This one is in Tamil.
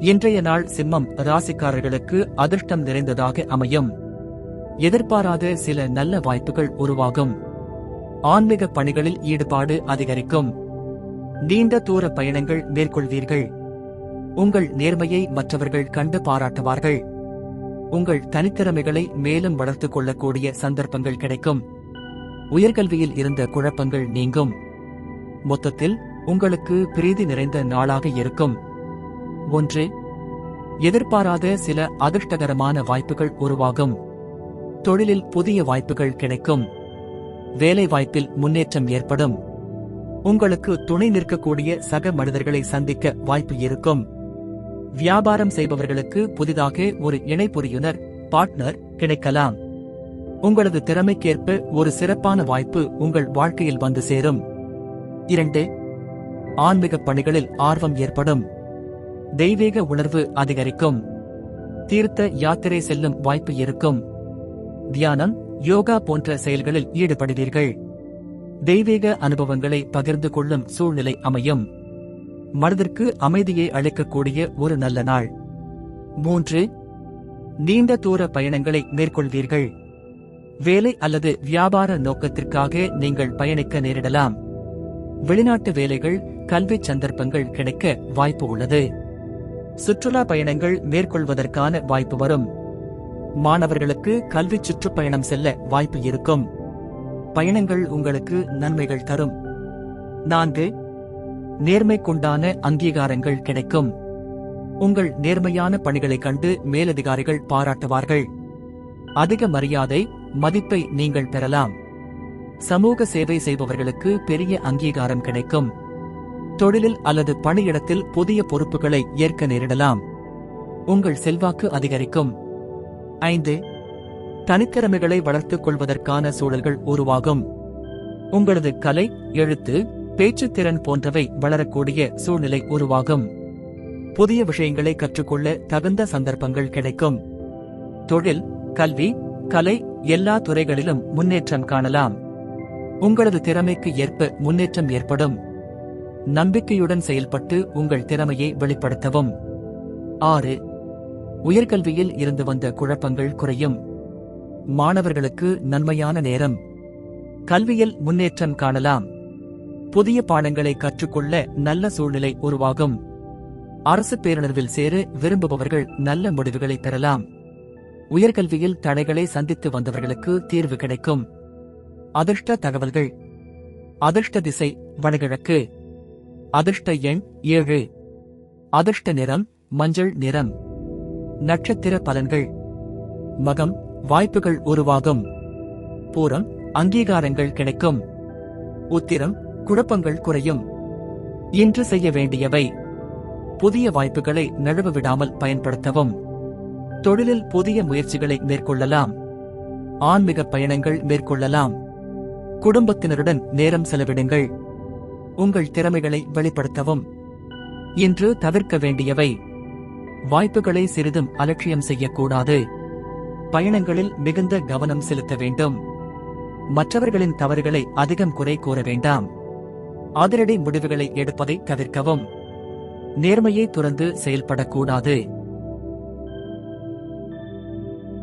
இன்றைய நாள் சிம்மம் ராசிக்காரர்களுக்கு அதிர்ஷ்டம் நிறைந்ததாக அமையும். எதிர்பாராத சில நல்ல வாய்ப்புகள் உருவாகும். ஆன்மீக பணிகளில் ஈடுபாடு அதிகரிக்கும். நீண்ட தூர பயணங்கள் மேற்கொள்வீர்கள். உங்கள் நேர்மையை மற்றவர்கள் கண்டு பாராட்டுவார்கள். உங்கள் தனித்திறமைகளை மேலும் வளர்த்துக் கொள்ளக்கூடிய சந்தர்ப்பங்கள் கிடைக்கும். உயர்கல்வியில் இருந்த குழப்பங்கள் நீங்கும். மொத்தத்தில் உங்களுக்கு பிரீதி நிறைந்த நாளாக இருக்கும். ஒன்று எதிர்பாராத சில அதிர்ஷ்டகரமான வாய்ப்புகள் உருவாகும். தொழிலில் புதிய வாய்ப்புகள் கிடைக்கும். வேலை வாய்ப்பில் முன்னேற்றம் ஏற்படும். உங்களுக்கு துணை நிற்கக்கூடிய சக மனிதர்களை சந்திக்க வாய்ப்பு இருக்கும். வியாபாரம் செய்பவர்களுக்கு புதிதாக ஒரு இணைபுரியுனர் பார்ட்னர் கிடைக்கலாம். உங்களது திறமைக்கேற்ப ஒரு சிறப்பான வாய்ப்பு உங்கள் வாழ்க்கையில் வந்து சேரும். இரண்டு ஆன்மீக பணிகளில் ஆர்வம் ஏற்படும். தெய்வீக உணர்வு அதிகரிக்கும். தீர்த்த யாத்திரை செல்லும் வாய்ப்பு இருக்கும். தியானம் யோகா போன்ற செயல்களில் ஈடுபடுவீர்கள். தெய்வீக அனுபவங்களை பகிர்ந்து கொள்ளும் சூழ்நிலை அமையும். மனதிற்கு அமைதியை அளிக்கக்கூடிய ஒரு நல்ல நாள். மூன்று நீண்ட தூர பயணங்களை மேற்கொள்வீர்கள். வேலை அல்லது வியாபார நோக்கத்திற்காக நீங்கள் பயணிக்க நேரிடலாம். வெளிநாட்டு வேலைகள் கல்வி சந்தர்ப்பங்கள் கிடைக்க வாய்ப்பு உள்ளது. சுற்றுலா பயணங்கள் மேற்கொள்வதற்கான வாய்ப்பு வரும். மாணவர்களுக்கு கல்வி சுற்றுப்பயணம் செல்ல வாய்ப்பு இருக்கும். பயணங்கள் உங்களுக்கு நன்மைகள் தரும். நான்கு நேர்மைக்குண்டான அங்கீகாரங்கள் கிடைக்கும். உங்கள் நேர்மையான பணிகளைக் கண்டு மேலதிகாரிகள் பாராட்டுவார்கள். அதிக மரியாதை மதிப்பை நீங்கள் பெறலாம். சமூக சேவை செய்பவர்களுக்கு பெரிய அங்கீகாரம் கிடைக்கும். தொழிலில் அல்லது பணியிடத்தில் புதிய பொறுப்புகளை ஏற்க நேரிடலாம். உங்கள் செல்வாக்கு அதிகரிக்கும். ஐந்து தனித்திறமைகளை வளர்த்துக் கொள்வதற்கான சூழல்கள் உருவாகும். உங்களது கலை எழுத்து பேச்சுத்திறன் போன்றவை வளரக்கூடிய சூழ்நிலை உருவாகும். புதிய விஷயங்களை கற்றுக்கொள்ள தகுந்த சந்தர்ப்பங்கள் கிடைக்கும். தொழில் கல்வி கலை எல்லா துறைகளிலும் முன்னேற்றம் காணலாம். உங்களது திறமைக்கு ஏற்ப முன்னேற்றம் ஏற்படும். நம்பிக்கையுடன் செயல்பட்டு உங்கள் திறமையை வெளிப்படுத்தவும். ஆறு உயர்கல்வியில் இருந்து வந்த குழப்பங்கள் குறையும். மாணவர்களுக்கு நன்மையான நேரம். கல்வியில் முன்னேற்றம் காணலாம். புதிய பாடங்களை கற்றுக்கொள்ள நல்ல சூழ்நிலை உருவாகும். அரசு பேரணர்வில் சேர விரும்புபவர்கள் நல்ல முடிவுகளை பெறலாம். உயர்கல்வியில் தடைகளை சந்தித்து வந்தவர்களுக்கு தீர்வு கிடைக்கும். அதிர்ஷ்ட தகவல்கள். அதிர்ஷ்ட திசை வடகிழக்கு. அதிர்ஷ்ட எண் ஏழு. அதிர்ஷ்ட நிறம் மஞ்சள் நிறம். நட்சத்திர பலன்கள். மகம் வாய்ப்புகள் உருவாகும். பூரம் அங்கீகாரங்கள் கிடைக்கும். உத்திரம் குழப்பங்கள் குறையும். இன்று செய்ய வேண்டியவை. புதிய வாய்ப்புகளை நழுவ விடாமல் பயன்படுத்தவும். தொழிலில் புதிய முயற்சிகளை மேற்கொள்ளலாம். ஆன்மீக பயணங்கள் மேற்கொள்ளலாம். குடும்பத்தினருடன் நேரம் செலவிடுங்கள். உங்கள் திறமைகளை வெளிப்படுத்தவும். இன்று தவிர்க்க வேண்டியவை. வாய்ப்புகளை சிறிதும் அலட்சியம் செய்யக்கூடாது. பயணங்களில் மிகுந்த கவனம் செலுத்த வேண்டும். மற்றவர்களின் தவறுகளை அதிகம் குறை கூற வேண்டாம். அதிரடி முடிவுகளை எடுப்பதை தவிர்க்கவும். நேர்மையை துறந்து செயல்படக்கூடாது.